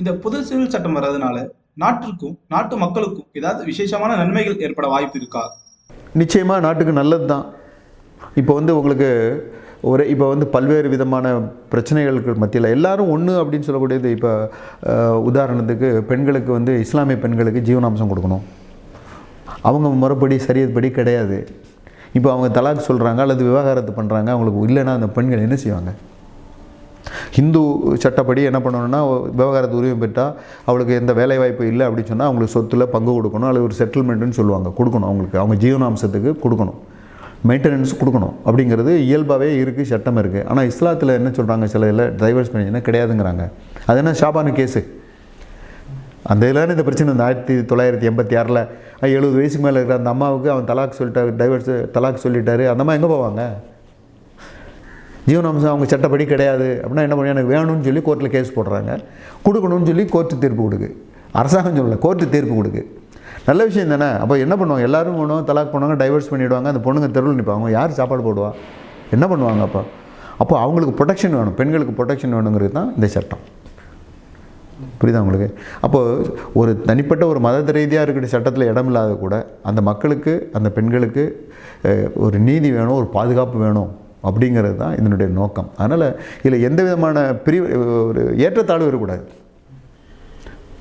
இந்த புது சிவில் சட்டம் வர்றதுனால நாட்டிற்கும் நாட்டு மக்களுக்கும் ஏதாவது விசேஷமான நன்மைகள் ஏற்பட வாய்ப்பு இருக்கா? நிச்சயமாக நாட்டுக்கு நல்லது தான் இப்போ வந்து உங்களுக்கு ஒரு இப்போ வந்து பல்வேறு விதமான பிரச்சனைகளுக்கு மத்தியில் எல்லாரும் ஒன்று அப்படின்னு சொல்லக்கூடியது இப்போ உதாரணத்துக்கு பெண்களுக்கு வந்து இஸ்லாமிய பெண்களுக்கு ஜீவனாம்சம் கொடுக்கணும். அவங்க முறைப்படி சரியதுபடி கிடையாது. இப்போ அவங்க தலாக் சொல்கிறாங்க அல்லது விவாகரத்து பண்ணுறாங்க அவங்களுக்கு இல்லைன்னா அந்த பெண்கள் என்ன செய்வாங்க? ஹிந்து சட்டப்படி என்ன பண்ணணும்னா விவகாரத்து உரிமை பெற்றால் அவளுக்கு எந்த வேலை வாய்ப்பு இல்லை அப்படின்னு சொன்னால் அவங்களுக்கு சொத்தில் பங்கு கொடுக்கணும் அல்லது ஒரு செட்டில்மெண்ட்டுன்னு சொல்லுவாங்க. கொடுக்கணும் அவங்களுக்கு. அவங்க ஜீவனாம்சத்துக்கு கொடுக்கணும். மெயின்டெனன்ஸ் கொடுக்கணும். அப்படிங்கிறது இயல்பாகவே இருக்குது சட்டம் இருக்குது ஆனால் இஸ்லாத்தில் என்ன சொல்கிறாங்க சில இதில்? டைவர்ஸ் பண்ணிங்கன்னா கிடையாதுங்கிறாங்க. அது என்ன? ஷாபானு கேஸு. அந்த இதில் இந்த பிரச்சனை இந்த ஆயிரத்தி தொள்ளாயிரத்தி எண்பத்தி ஆறில். எழுபது வயசுக்கு மேலே இருக்கிற அந்த அம்மாவுக்கு அவன் தலாக் சொல்லிட்டாரு டைவர்ஸ் தலாக் சொல்லிட்டாரு. அந்த அம்மா எங்கே போவாங்க? ஜீவனாம்சம் அவங்க சட்டப்படி கிடையாது. அப்படின்னா என்ன பண்ணி எனக்கு வேணும்னு சொல்லி கோர்ட்டில் கேஸ் போடுறாங்க. கொடுக்கணும்னு சொல்லி கோர்ட்டு தீர்ப்பு கொடுக்கு. அரசாங்கம் சொல்லலை கோர்ட்டு தீர்ப்பு கொடுக்கு. நல்ல விஷயம் தானே. அப்போ என்ன பண்ணுவாங்க? எல்லாரும் போனோம் தலாக் பண்ணுவாங்க டைவர்ஸ் பண்ணிவிடுவாங்க அந்த பொண்ணுங்க தெருவில் நிற்பாங்க யார் சாப்பாடு போடுவா? என்ன பண்ணுவாங்க அப்போ? அப்போ அவங்களுக்கு ப்ரொடெக்ஷன் வேணும். பெண்களுக்கு ப்ரொடெக்ஷன் வேணுங்கிறது தான் இந்த சட்டம். புரியுதா உங்களுக்கு? அப்போது ஒரு தனிப்பட்ட ஒரு மத ரீதியாக இருக்கிற சட்டத்தில் இடம் இல்லாத கூட அந்த மக்களுக்கு அந்த பெண்களுக்கு ஒரு நீதி வேணும் ஒரு பாதுகாப்பு வேணும். அப்படிங்கிறது தான் இதனுடைய நோக்கம். அதனால் இதில் எந்த விதமான பிரிவு ஒரு ஏற்றத்தாழ்வு இருக்கக்கூடாது.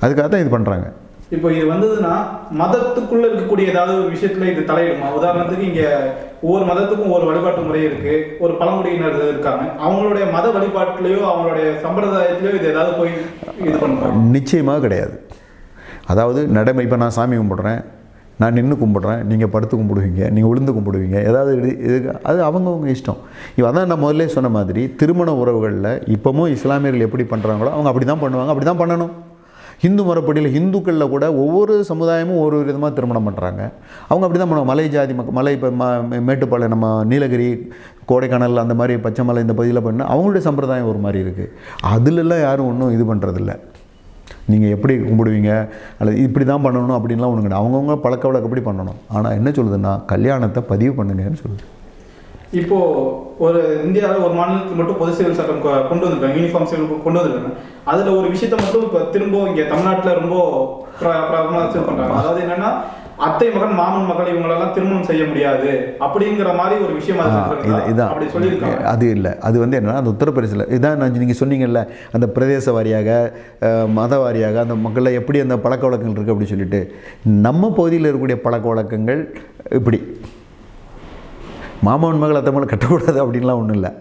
அதுக்காக தான் இது பண்ணுறாங்க இப்போ இது வந்ததுன்னா மதத்துக்குள்ள இருக்கக்கூடிய ஏதாவது ஒரு விஷயத்துல இது தலையிடுமா? உதாரணத்துக்கு இங்க ஒவ்வொரு மதத்துக்கும் ஒரு வழிபாட்டு முறை இருக்கு. ஒரு பழங்குடியினர் இருக்காங்க. அவங்களுடைய மத வழிபாட்டுலயோ அவங்களுடைய சம்பிரதாயத்திலயோ இது ஏதாவது போய் இது பண்ணுறாங்க நிச்சயமாக கிடையாது. அதாவது நடைமுறை இப்போ நான் சாமி கும்பிட்றேன். நான் நின்று கும்பிட்றேன் நீங்கள் படுத்து கும்பிடுவீங்க நீங்கள் விழுந்து கும்பிடுவீங்க ஏதாவது இது அது அவங்கவுங்க இஷ்டம். இப்போ அதான் நான் முதல்ல சொன்ன மாதிரி திருமண உறவுகளில் இப்போவும் இஸ்லாமியர்கள் எப்படி பண்ணுறாங்களோ அவங்க அப்படி தான் பண்ணுவாங்க அப்படி தான் பண்ணணும். ஹிந்து முறைப்படியில் ஹிந்துக்களில் கூட ஒவ்வொரு சமுதாயமும் ஒரு விதமாக திருமணம் பண்ணுறாங்க அவங்க அப்படி தான் பண்ணுவாங்க. மலை ஜாதி மக்கள் மலை இப்போ ம மேட்டுப்பாளையம் நம்ம நீலகிரி கோடைக்கானல் அந்த மாதிரி பச்சைமலை இந்த பகுதியில் பண்ணால் அவங்களுடைய சம்பிரதாயம் ஒரு மாதிரி இருக்குது அதுலெல்லாம் யாரும் ஒன்றும் இது பண்ணுறதில்ல நீங்கள் எப்படி கும்பிடுவீங்க? அல்லது இப்படி தான் பண்ணணும் அப்படின்லாம் ஒன்று கிடையாது. அவங்கவுங்க பழக்க வழக்கப்படி பண்ணணும்? ஆனால் என்ன சொல்லுதுன்னா கல்யாணத்தை பதிவு பண்ணுங்கன்னு சொல்லுது. இப்போ ஒரு இந்தியாவில் ஒரு மாநிலத்துக்கு மட்டும் பொது சிவில் சட்டம் கொண்டு வந்திருக்காங்க. யூனிஃபார்ம் சிவில் கொண்டு வந்திருக்காங்க. அதுல ஒரு விஷயத்த மட்டும் இப்போ திரும்ப இங்க தமிழ்நாட்டுல ரொம்ப பண்றாங்க. அதாவது என்னன்னா அத்தை மகன் மாமன் மகள் இவங்களெல்லாம் திருமணம் செய்ய முடியாது. அப்படிங்கிற மாதிரி ஒரு விஷயம் இருக்குதா? இதான். அப்படி சொல்லியிருக்காங்க. அது இல்லை. அது வந்து என்னன்னா அந்த உத்தரப்பிரதேசில் இதான் நான் நீங்கள் சொன்னீங்கல்ல அந்த பிரதேச வாரியாக மத வாரியாக அந்த மக்களில் எப்படி அந்த பழக்க வழக்கங்கள் இருக்குது அப்படின்னு சொல்லிட்டு நம்ம பகுதியில் இருக்கக்கூடிய பழக்க வழக்கங்கள் இப்படி. மாமன் மகள் அத்தை மகள் கட்டக்கூடாது அப்படின்லாம் ஒன்றும் இல்லை.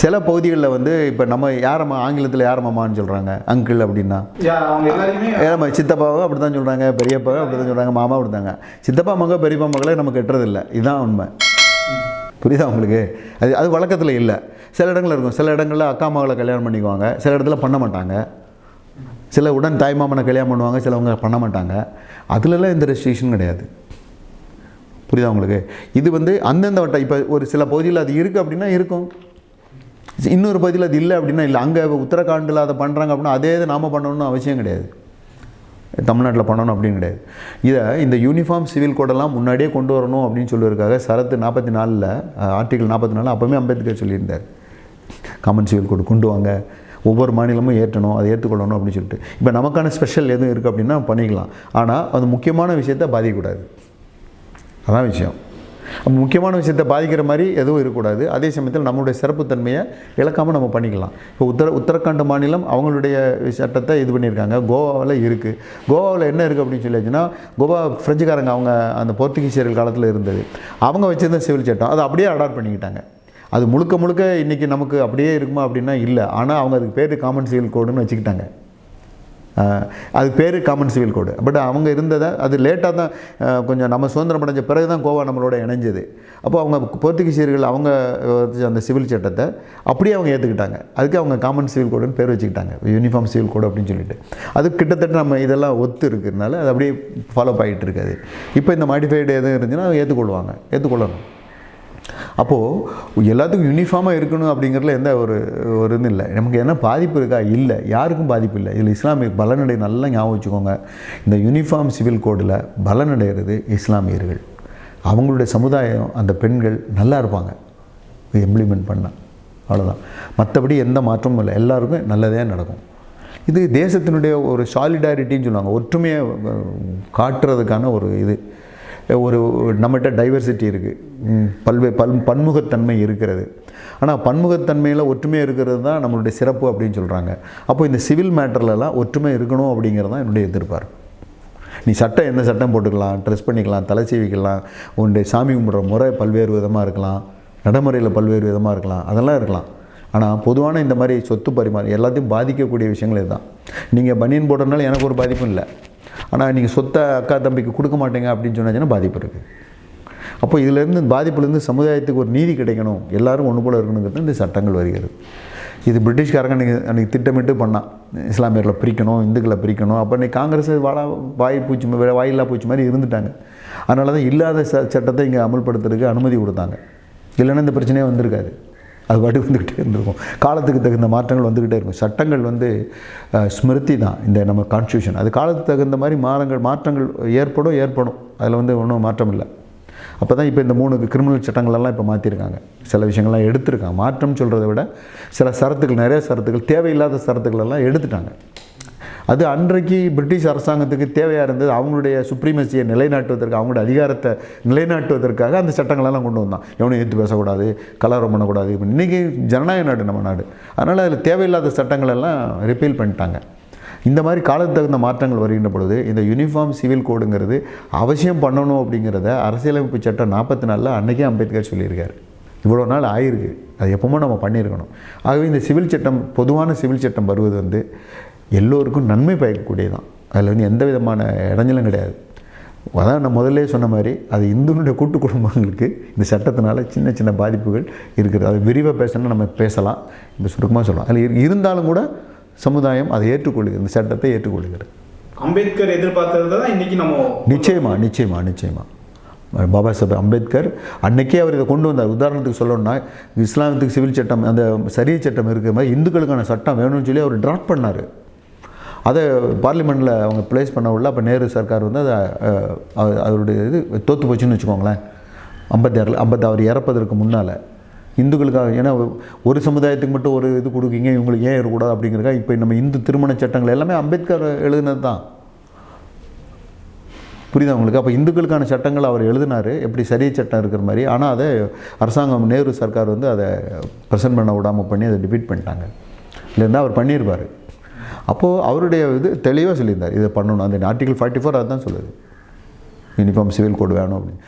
சில பகுதிகளில் வந்து இப்போ நம்ம யாரம்மா ஆங்கிலத்தில் யார் மாமான்னு சொல்கிறாங்க அங்கிள் அப்படின்னா. ஏமா சித்தப்பாவும் அப்படி தான் சொல்கிறாங்க பெரியப்பாவும் அப்படி தான் சொல்கிறாங்க மாமா அப்படி தாங்க சித்தப்பா மக பெரியப்பா மகளை நம்ம கட்டுறதில்ல. இதுதான் உண்மை. புரியுதா உங்களுக்கு? அது அது வழக்கத்தில் இல்லை. சில இடங்கள் இருக்கும். சில இடங்களில் அக்கா மகளை கல்யாணம் பண்ணிக்குவாங்க. சில இடத்துல பண்ண மாட்டாங்க. சில உடன் தாய் மாமனை கல்யாணம் பண்ணுவாங்க. சிலவங்க பண்ண மாட்டாங்க. அதுலலாம் எந்த ரெஸ்ட்ரிக்ஷன் கிடையாது. புரியுதா உங்களுக்கு? இது வந்து அந்தந்த வட்டம். இப்போ ஒரு சில பகுதியில் அது இருக்குது அப்படின்னா இருக்கும். இன்னொரு பகுதியில் அது இல்லை அப்படின்னா இல்லை. அங்கே உத்தரகாண்டில் அதை பண்ணுறாங்க அப்படின்னா அதே இதை நாம் பண்ணணும்னு அவசியம் கிடையாது. தமிழ்நாட்டில் பண்ணணும் அப்படின்னு கிடையாது. இதை இந்த யூனிஃபார்ம் சிவில் கோடெல்லாம் முன்னாடியே கொண்டு வரணும் அப்படின்னு சொல்லியிருக்காங்க சரத்து நாற்பத்தி நாலில் ஆர்டிகல் நாற்பத்தி நாலில் அப்போவுமே அம்பேத்கர் சொல்லியிருந்தார். காமன் சிவில் கோடு கொண்டு வாங்க ஒவ்வொரு மாநிலமும் ஏற்றணும் அதை ஏற்றுக்கொள்ளணும் அப்படின்னு சொல்லிட்டு. இப்போ நமக்கான ஸ்பெஷல் எதுவும் இருக்குது அப்படின்னா பண்ணிக்கலாம். ஆனால் அது முக்கியமான விஷயத்த பாதிக்கக்கூடாது. அதான் விஷயம். முக்கியமான விஷயத்தை பாதிக்கிற மாதிரி எதுவும் இருக்கக்கூடாது. அதே சமயத்தில் நம்மளுடைய சிறப்புத்தன்மையை இழக்காமல் நம்ம பண்ணிக்கலாம். இப்போ உத்தர உத்தரகாண்ட் மாநிலம் அவங்களுடைய சட்டத்தை இது பண்ணியிருக்காங்க. கோவாவில் இருக்குது கோவாவில் என்ன இருக்குது அப்படின்னு சொல்லியாச்சுன்னா கோவா ஃப்ரெஞ்சுக்காரங்க அவங்க அந்த போர்த்துகீசியர்கள் காலத்தில் இருந்தது. அவங்க வச்சுருந்த சிவில் சட்டம். அதை அப்படியே அடாப்ட் பண்ணிக்கிட்டாங்க. அது முழுக்க முழுக்க இன்றைக்கி நமக்கு அப்படியே இருக்குமா அப்படின்னா இல்லை. ஆனால் அவங்க அதுக்கு பேர் காமன் சிவில் கோடுன்னு வச்சுக்கிட்டாங்க. அது பேர் காமன் சிவில் கோடு பட் அவங்க இருந்ததை அது லேட்டாக தான் கொஞ்சம் நம்ம சுதந்திரம் அடைஞ்ச பிறகு தான் கோவா நம்மளோட இணைஞ்சது. அப்போ அவங்க போர்த்துகீசியர்கள் அவங்க அந்த சிவில் சட்டத்தை அப்படியே அவங்க ஏற்றுக்கிட்டாங்க அதுக்கு அவங்க காமன் சிவில் கோடுன்னு பேர் வச்சுக்கிட்டாங்க. யூனிஃபார்ம் சிவில் கோடு அப்படின்னு சொல்லிட்டு. அது கிட்டத்தட்ட நம்ம இதெல்லாம் ஒத்து இருக்கிறதுனால அது அப்படியே ஃபாலோ ஆகிட்டு இருக்காது இப்போ இந்த மாடிஃபைடு எதுவும் இருந்துச்சுன்னா ஏற்றுக்கொள்வாங்க ஏற்றுக்கொள்ளணும் அப்போது எல்லாத்துக்கும் யூனிஃபார்மாக இருக்கணும் அப்படிங்கிறதுல எந்த ஒரு ஒரு இதுவும் இல்லை. நமக்கு என்ன பாதிப்பு இருக்கா? இல்லை. யாருக்கும் பாதிப்பு இல்லை. இதில் இஸ்லாமிய பலனடை நல்லா ஞாபகம் வச்சுக்கோங்க. இந்த யூனிஃபார்ம் சிவில் கோடில் பலனடைகிறது இஸ்லாமியர்கள். அவங்களுடைய சமுதாயம் அந்த பெண்கள் நல்லா இருப்பாங்க. இம்ப்ளிமெண்ட் பண்ணால் அவ்வளோதான் மற்றபடி எந்த மாற்றமும் இல்லை. எல்லாருக்கும் நல்லதே நடக்கும். இது தேசத்தினுடைய ஒரு சாலிடாரிட்டின்னு சொல்லுவாங்க. ஒற்றுமையை காட்டுறதுக்கான ஒரு இது. ஒரு நம்மகிட்ட டைவர்சிட்டி இருக்குது பல்வே பல் பன்முகத்தன்மை இருக்கிறது. ஆனால் பன்முகத்தன்மையில் ஒற்றுமை இருக்கிறது தான் நம்மளுடைய சிறப்பு அப்படின்னு சொல்கிறாங்க அப்போ இந்த சிவில் மேட்டர்லலாம் ஒற்றுமை இருக்கணும் அப்படிங்கிறது தான் என்னுடைய எதிர்பார்ப்பு. நீ சட்டம் எந்த சட்டம் போட்டுக்கலாம் ட்ரெஸ் பண்ணிக்கலாம் தலை சீவிக்கலாம் உன்னுடைய சாமி கும்பிட்ற முறை பல்வேறு விதமாக இருக்கலாம் நடைமுறையில் பல்வேறு விதமாக இருக்கலாம் அதெல்லாம் இருக்கலாம். ஆனால் பொதுவான இந்த மாதிரி சொத்து பரிமாறி எல்லாத்தையும் பாதிக்கக்கூடிய விஷயங்கள் இதுதான். நீங்கள் பனியன் போடுறதுனால எனக்கு ஒரு பாதிப்பும் இல்லை. ஆனால் நீங்கள் சொத்தை அக்கா தம்பிக்கு கொடுக்க மாட்டேங்க அப்படின்னு சொன்னாச்சுன்னா பாதிப்பு இருக்குது அப்போ இதிலேருந்து பாதிப்புலேருந்து சமுதாயத்துக்கு ஒரு நீதி கிடைக்கணும். எல்லாரும் ஒன்று போல இருக்கணுங்கிறது இந்த சட்டங்கள் வருகிறது. இது பிரிட்டிஷ்காரங்க அன்றைக்கி அன்றைக்கி திட்டமிட்டு பண்ணான் இஸ்லாமியர்களை பிரிக்கணும் இந்துக்களை பிரிக்கணும். அப்போ இன்றைக்கி காங்கிரஸ் வாழா வாய் பூச்சி வாயில்லா பூச்சி மாதிரி இருந்துட்டாங்க. அதனால தான் இல்லாத ச சட்டத்தை இங்கே அமல்படுத்துறதுக்கு அனுமதி கொடுத்தாங்க. இல்லைன்னா இந்த பிரச்சனையே வந்திருக்காது. அது பாட்டு வந்துக்கிட்டே இருந்திருக்கும். காலத்துக்கு தகுந்த மாற்றங்கள் வந்துக்கிட்டே இருக்கும். சட்டங்கள் வந்து ஸ்மிருதி தான் இந்த நம்ம கான்ஸ்டியூஷன் அது காலத்துக்கு தகுந்த மாதிரி மாறங்கள் மாற்றங்கள் ஏற்படும் ஏற்படும். அதில் வந்து ஒன்றும் மாற்றம் இல்லை. அப்போ தான் இப்போ இந்த மூணு கிரிமினல் சட்டங்களெல்லாம் இப்போ மாற்றிருக்காங்க சில விஷயங்கள்லாம் எடுத்திருக்காங்க. மாற்றம் சொல்கிறத விட சில சரத்துக்கள் நிறைய சரத்துக்கள் தேவையில்லாத சரத்துக்கள் எல்லாம் எடுத்துட்டாங்க. அது அன்றைக்கு பிரிட்டிஷ் அரசாங்கத்துக்கு தேவையாக இருந்தது. அவங்களுடைய சுப்ரீமசியை நிலைநாட்டுவதற்கு அவங்களுடைய அதிகாரத்தை நிலைநாட்டுவதற்காக அந்த சட்டங்களெல்லாம் கொண்டு வந்தான். எவனையும் ஏற்று பேசக்கூடாது கலவரம் பண்ணக்கூடாது. இன்றைக்கி ஜனநாயக நாடு நம்ம நாடு. அதனால் அதில் தேவையில்லாத சட்டங்களெல்லாம் ரிப்பீல் பண்ணிட்டாங்க. இந்த மாதிரி காலத்துக்கு தகுந்த மாற்றங்கள் வருகின்ற பொழுது இந்த யூனிஃபார்ம் சிவில் கோடுங்கிறது அவசியம் பண்ணணும் அப்படிங்கிறத அரசியலமைப்பு சட்டம் நாற்பத்தி நாலில் அன்றைக்கே அம்பேத்கர் சொல்லியிருக்காரு. இவ்வளோ நாள் ஆயிருக்கு. அது எப்பவுமே நம்ம பண்ணியிருக்கணும். ஆகவே இந்த சிவில் சட்டம் பொதுவான சிவில் சட்டம் வருவது வந்து எல்லோருக்கும் நன்மை பயக்கக்கூடியதான் அதில் வந்து எந்த விதமான இடைஞ்சலும் கிடையாது. அதான் நான் முதல்ல சொன்ன மாதிரி அது இந்துனுடைய கூட்டு குடும்பங்களுக்கு இந்த சட்டத்தினால சின்ன சின்ன பாதிப்புகள் இருக்குது அது விரிவாக பேசணும்னா நம்ம பேசலாம். இப்போ சுருக்கமாக சொல்லலாம். அதில் இரு- இருந்தாலும் கூட சமுதாயம் அதை ஏற்றுக்கொள்கிறது. இந்த சட்டத்தை ஏற்றுக்கொள்கிறது. அம்பேத்கர் எதிர்பார்த்தது தான் இன்னைக்கு நம்ம நிச்சயமா நிச்சயமா நிச்சயமா. பாபா சாஹேப் அம்பேத்கர் அன்னைக்கே அவர் இதை கொண்டு வந்தார். உதாரணத்துக்கு சொல்லணும்னா இஸ்லாமத்துக்கு சிவில் சட்டம் அந்த சரிய சட்டம் இருக்கிற மாதிரி இந்துக்களுக்கான சட்டம் வேணும்னு சொல்லி அவர் ட்ராஃப்ட் பண்ணார். அதை பார்லிமெண்ட்டில் அவங்க ப்ளேஸ் பண்ண உள்ள அப்போ நேரு சர்க்கார் வந்து அதை அவருடைய இது தோற்று போச்சுன்னு வச்சுக்கோங்களேன். ஐம்பத்தாறில் ஐம்பத்தி அவர் இறப்பதற்கு முன்னால். இந்துக்களுக்காக ஏன்னா ஒரு சமுதாயத்துக்கு மட்டும் ஒரு இது கொடுக்கீங்க இவங்களுக்கு ஏன் இருக்கக்கூடாது அப்படிங்கிறதுக்காக இப்போ நம்ம இந்து திருமண சட்டங்கள் எல்லாமே அம்பேத்கர் எழுதினது தான். புரியுதா உங்களுக்கு? அப்போ இந்துக்களுக்கான சட்டங்கள் அவர் எழுதினார் எப்படி சரிய சட்டம் இருக்கிற மாதிரி ஆனால் அதை அரசாங்கம் நேரு சர்க்கார் வந்து அதை ப்ரெசென்ட் பண்ண விடாமல் பண்ணி அதை டிபீட் பண்ணிட்டாங்க. இல்லைன்னா அவர் பண்ணியிருப்பார் அப்போது அவருடைய இது தெளிவாக சொல்லியிருந்தார். இதை பண்ணணும். அந்த ஆர்டிகல் ஃபார்ட்டி ஃபோர் அதுதான் சொல்லுது. யூனிஃபார்ம் சிவில் கோட் வேணும் அப்படின்னு.